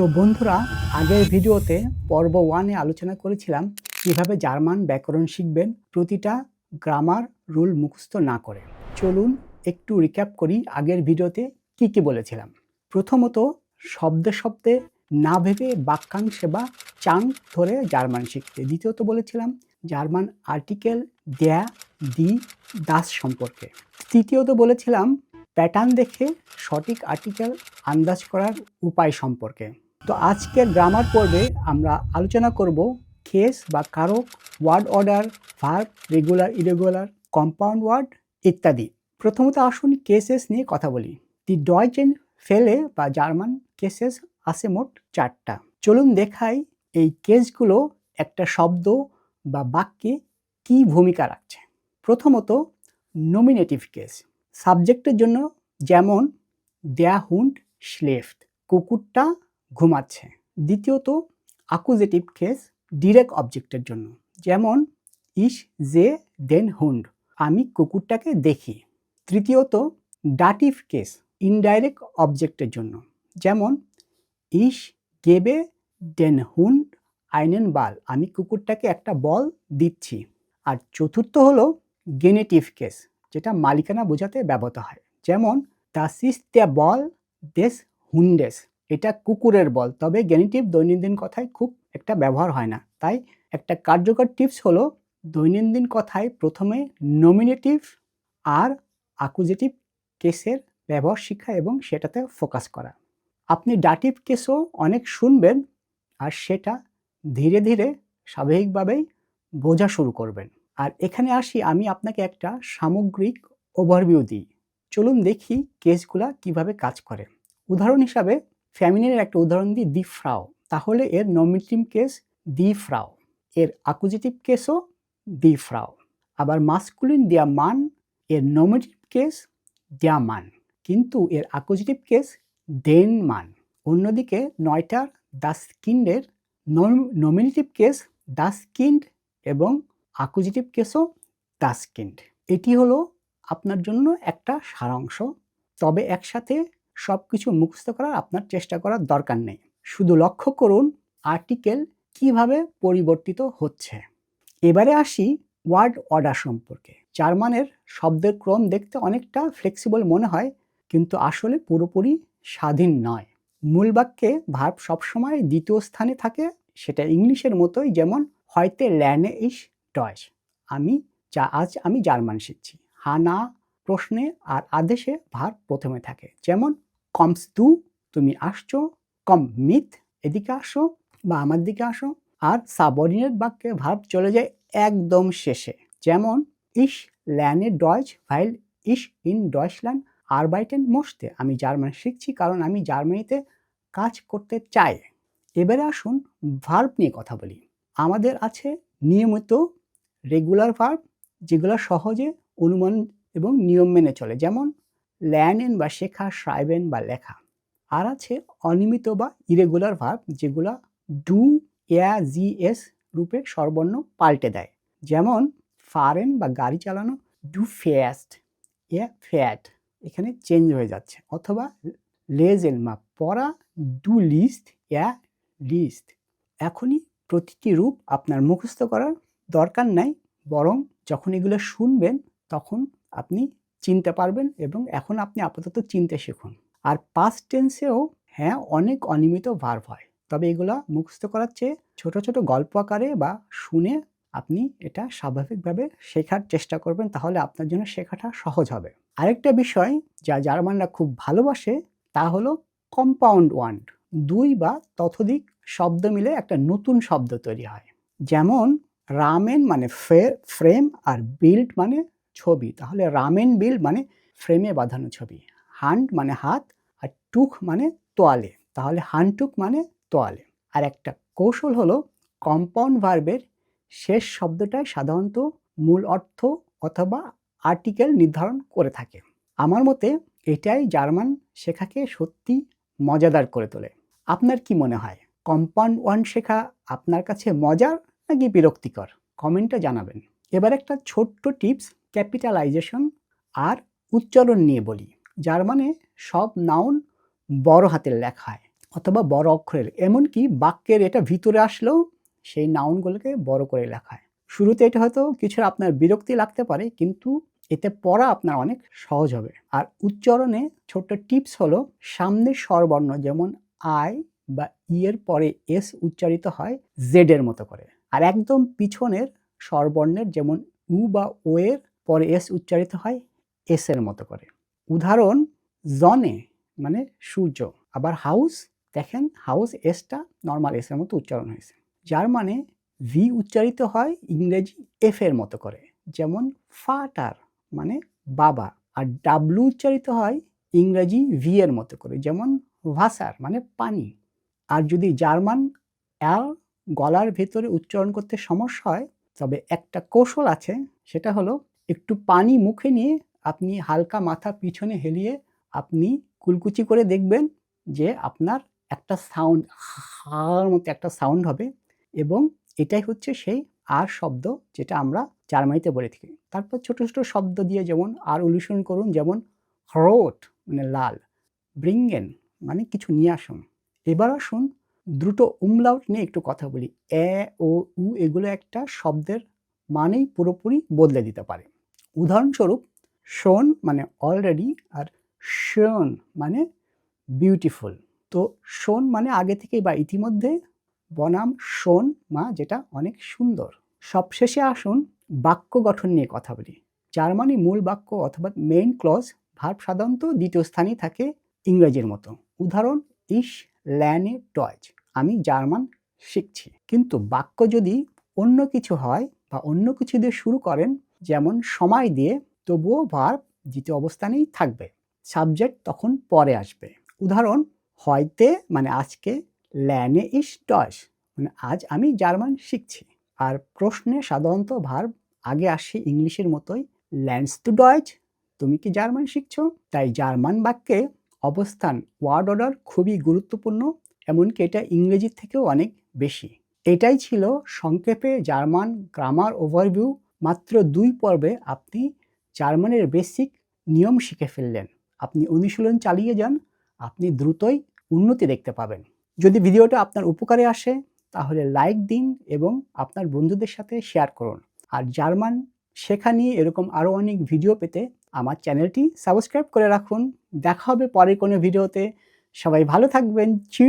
তো বন্ধুরা, আগের ভিডিওতে পর্ব ওয়ানে আলোচনা করেছিলাম কীভাবে জার্মান ব্যাকরণ শিখবেন প্রতিটা গ্রামার রুল মুখস্থ না করে। চলুন একটু রিক্যাপ করি আগের ভিডিওতে কি কি বলেছিলাম। প্রথমত, শব্দে শব্দে না ভেবে বাক্যাংশে বা চাং ধরে জার্মান শিখতে। দ্বিতীয়ত বলেছিলাম, জার্মান আর্টিকেল দেয়া, দি, দাস সম্পর্কে। তৃতীয়ত বলেছিলাম প্যাটার্ন দেখে সঠিক আর্টিকেল আন্দাজ করার উপায় সম্পর্কে। তো আজকের গ্রামার পর্বে আমরা আলোচনা করব কেস বা কারক word order verb regular irregular compound word ইত্যাদি। প্রথমত আসুন কেসেস নিয়ে কথা বলি। দি ডয়চেন ফেলে বা জার্মান কেসেস আছে মোট চারটা। চলুন দেখাই এই কেসগুলো একটা শব্দ বা বাক্যে কি ভূমিকা রাখছে। প্রথমত নমিনেটিভ কেস সাবজেক্টের জন্য যেমন, দেয়া, হুন্ড স্লেফট কুকুরটা ঘুমাচ্ছে। দ্বিতীয়ত আকুজেটিভ কেস ডিরেক্ট অবজেক্টের জন্য। যেমন, ইস জে দেন হুন্ড, আমি কুকুরটাকে দেখি। তৃতীয়ত, ডাটিভ কেস ইনডাইরেক্ট অবজেক্টের জন্য। যেমন, ইস গেবে ডেন হুন্ড, আইনেন বাল, আমি কুকুরটাকে একটা বল দিচ্ছি। আর চতুর্থ হলো, গেনেটিভ কেস যেটা মালিকানা বোঝাতে ব্যবহৃত হয়। যেমন দাস ইস দ্য বল দেশ হুন্ডেস। এটা কুকুরের বল। তবে গেনেটিভ দৈনন্দিন কথায় খুব একটা ব্যবহার হয় না। তাই একটা কার্যকর টিপস হলো দৈনন্দিন কথায় প্রথমে নমিনেটিভ আর আকুজেটিভ কেসের ব্যবহার শিক্ষা এবং সেটাতে ফোকাস করা। আপনি ডাটিভ কেসও অনেক শুনবেন আর সেটা ধীরে ধীরে স্বাভাবিকভাবেই বোঝা শুরু করবেন। আর এখানে আসি, আমি আপনাকে একটা সামগ্রিক ওভারভিউ দিই। চলুন দেখি কেসগুলা কীভাবে কাজ করে। উদাহরণ হিসাবে ফ্যামিলির একটা উদাহরণ দিই, দি ফ্রাও। তাহলে এর নমিনেটিভ কেস দি ফ্রাও, এর আকুজেটিভ কেসও দি ফ্রাও। আবার মাস্কুলিন দিয়া মান, এর নমিনেটিভ কেস দিয়া মান। কিন্তু এর আকুজেটিভ কেস দেন মান। অন্যদিকে নয়টার দাস কিন্ডের নমিনেটিভ কেস দাস কিন্ড এবং আকুজেটিভ কেসও দাস কিন্ড এটি হলো আপনার জন্য একটা সারাংশ। তবে একসাথে সব কিছু মুখস্থ করার আপনার চেষ্টা করার দরকার নেই। শুধু লক্ষ্য করুন আর্টিকেল কীভাবে পরিবর্তিত হচ্ছে। এবারে আসি ওয়ার্ড অর্ডার সম্পর্কে। জার্মানের শব্দের ক্রম দেখতে অনেকটা ফ্লেক্সিবল মনে হয়, কিন্তু আসলে পুরোপুরি স্বাধীন নয়। মূল বাক্যে ভার্ব সবসময় দ্বিতীয় স্থানে থাকে, সেটা ইংলিশের মতোই যেমন, হয়তো ল্যানে ইস ডয়েস। আমি যা, আজ আমি জার্মান শিখছি। হানা প্রশ্নে আর আদেশে ভার প্রথমে থাকে। যেমন কমস তু তুমি আসছো, কম মিথ, এদিকে আসো বা আমার দিকে আসো। আর সাবঅর্ডিনেট বাক্যে ভার্ব চলে যায় একদম শেষে। যেমন ইস ল্যানে ডয়েজ ভাইল ইস ইন ডয়েসল্যান্ড আরবাইটেন মোস্তে। আমি জার্মান শিখছি কারণ আমি জার্মানিতে কাজ করতে চাই। এবারে আসুন ভার্ব নিয়ে কথা বলি। আমাদের আছে নিয়মিত রেগুলার ভার্ব, যেগুলো সহজে অনুমান এবং নিয়ম মেনে চলে। যেমন ল্যানেন বা শেখা, শ্রাইবেন বা লেখা। আর আছে অনিয়মিত বা ইরেগুলার ভার্ব যেগুলো ডু এয়া জি, এস রূপে সর্বর্ণ পাল্টে দেয়। যেমন, ফারেন বা গাড়ি চালানো ডু ফ্যাস্ট, এ, ফ্যাট, এখানে চেঞ্জ হয়ে যাচ্ছে। অথবা, লেজেন মা পড়া ডু লিস্ট, এ, লিস্ট। এখনই প্রতিটি রূপ আপনার মুখস্থ করার দরকার নাই, বরং যখন এগুলো শুনবেন, তখন আপনি চিনতে পারবেন এবং এখন আপনি আপাতত চিনতে শিখুন। আর পাস্ট টেন্সেও হ্যাঁ অনেক অনিয়মিত ভার্ভ হয়। তবে এগুলো মুখস্থ করার চেয়ে ছোট ছোট গল্প আকারে বা শুনে আপনি এটা স্বাভাবিকভাবে শেখার চেষ্টা করবেন, তাহলে আপনার জন্য শেখাটা সহজ হবে। আরেকটা বিষয় যা জার্মানরা খুব ভালোবাসে, তা হলো কম্পাউন্ড ওয়ান্ড দুই বা ততোধিক শব্দ মিলে একটা নতুন শব্দ তৈরি হয়। যেমন রামেন মানে ফ্রেম আর বিল্ড মানে ছবি। তাহলে রামেন বিল মানে ফ্রেমে বাঁধানো ছবি। হান্ড মানে হাত আর টুক মানে তোয়ালে। তাহলে হানটুক মানে তোয়ালে। আর একটা কৌশল হলো কম্পাউন্ড ভার্বের শেষ শব্দটাই সাধারণত মূল অর্থ অথবা আর্টিকেল নির্ধারণ করে থাকে। আমার মতে এটাই জার্মান শেখাকে সত্যি মজাদার করে তোলে। আপনার কি মনে হয়? কম্পাউন্ড ওয়ান শেখা আপনার কাছে মজার নাকি বিরক্তিকর? কমেন্টটা জানাবেন। এবার একটা ছোট্ট টিপস ক্যাপিটালাইজেশন আর উচ্চারণ নিয়ে বলি, যার মানে সব নাউন বড় হাতের লেখায় অথবা বড় অক্ষরের, এমনকি বাক্যের এটা ভিতরে আসলেও সেই নাউনগুলোকে বড় করে লেখায় শুরুতে এটা হয়তো কিছু আপনার বিরক্তি লাগতে পারে, কিন্তু এতে পড়া আপনার অনেক সহজ হবে। আর উচ্চারণে ছোট্ট টিপস হলো সামনের স্বরবর্ণ যেমন আই বা ই এর পরে এস উচ্চারিত হয় জেড এর মতো করে। আর একদম পিছনের স্বরবর্ণের যেমন উ বা ও এর পরে এস উচ্চারিত হয় এস এর মতো করে। উদাহরণ, জনে মানে সূর্য। আবার হাউস, দেখেন হাউস এসটা নর্মাল এস এর মতো উচ্চারণ হয়েছে। যার মানে ভি উচ্চারিত হয় ইংরেজি এফ এর মতো করে। যেমন ফাটার মানে বাবা। আর ডাব্লু উচ্চারিত হয় ইংরেজি ভি এর মতো করে। যেমন ভাসার মানে পানি। আর যদি জার্মান অ্যাল গলার ভেতরে উচ্চারণ করতে সমস্যা হয়, তবে একটা কৌশল আছে, সেটা হলো একটু পানি মুখে নিয়ে আপনি হালকা মাথা পিছনে হেলিয়ে আপনি কুলকুচি করে দেখবেন যে আপনার একটা সাউন্ড হার মতো একটা সাউন্ড হবে এবং এটাই হচ্ছে সেই আর শব্দ যেটা আমরা জার্মানিতে বলে থাকি। তারপর ছোট ছোট শব্দ দিয়ে যেমন আর অনুসরণ করুন, যেমন হ্রোট মানে লাল ব্রিঙ্গেন মানে কিছু নিয়ে আসুন। এবার আসুন দ্রুত উমলাউট নিয়ে একটু কথা বলি। এ, ও, উ, এগুলো একটা শব্দের মানেই পুরোপুরি বদলে দিতে পারে। উদাহরণস্বরূপ, শোন মানে অলরেডি আর শোন মানে বিউটিফুল তো শোন মানে আগে থেকেই বা ইতিমধ্যে বনাম শোন মা যেটা অনেক সুন্দর। সবশেষে আসুন বাক্য গঠন নিয়ে কথা বলি। জার্মানি মূল বাক্য অথবা মেইন ক্লজ ভার্ব সাধারণত দ্বিতীয় স্থানেই থাকে ইংরেজির মতো। উদাহরণ, ইস ল্যানে ডয়েজ আমি জার্মান শিখছি। কিন্তু বাক্য যদি অন্য কিছু হয় বা অন্য কিছু দিয়ে শুরু করেন যেমন সময় দিয়ে, তবুও ভার্ব দ্বিতীয় অবস্থানেই থাকবে। সাবজেক্ট তখন পরে আসবে। উদাহরণ, হয়তে মানে আজকে ল্যানে ইস ডয়েস মানে আজ আমি জার্মান শিখছি। আর প্রশ্নে সাধারণত ভার্ব আগে আসে ইংলিশের মতোই ল্যান্ডস টু ডয়েজ তুমি কি জার্মান শিখছো? তাই জার্মান বাক্যে অবস্থান, ওয়ার্ড অর্ডার খুবই গুরুত্বপূর্ণ, এমনকি এটা ইংরেজির থেকেও অনেক বেশি। এটাই ছিল সংক্ষেপে জার্মান গ্রামার ওভারভিউ মাত্র দুই পর্বে আপনি জার্মানের বেসিক নিয়ম শিখে ফেললেন। আপনি অনুশীলন চালিয়ে যান, আপনি দ্রুতই উন্নতি দেখতে পাবেন। যদি ভিডিওটা আপনার উপকারে আসে, তাহলে লাইক দিন এবং আপনার বন্ধুদের সাথে শেয়ার করুন। আর জার্মান শেখা নিয়ে এরকম আরও অনেক ভিডিও পেতে আমার চ্যানেলটি সাবস্ক্রাইব করে রাখুন। দেখা হবে পরে কোনো ভিডিওতে। সবাই ভালো থাকবেন। চি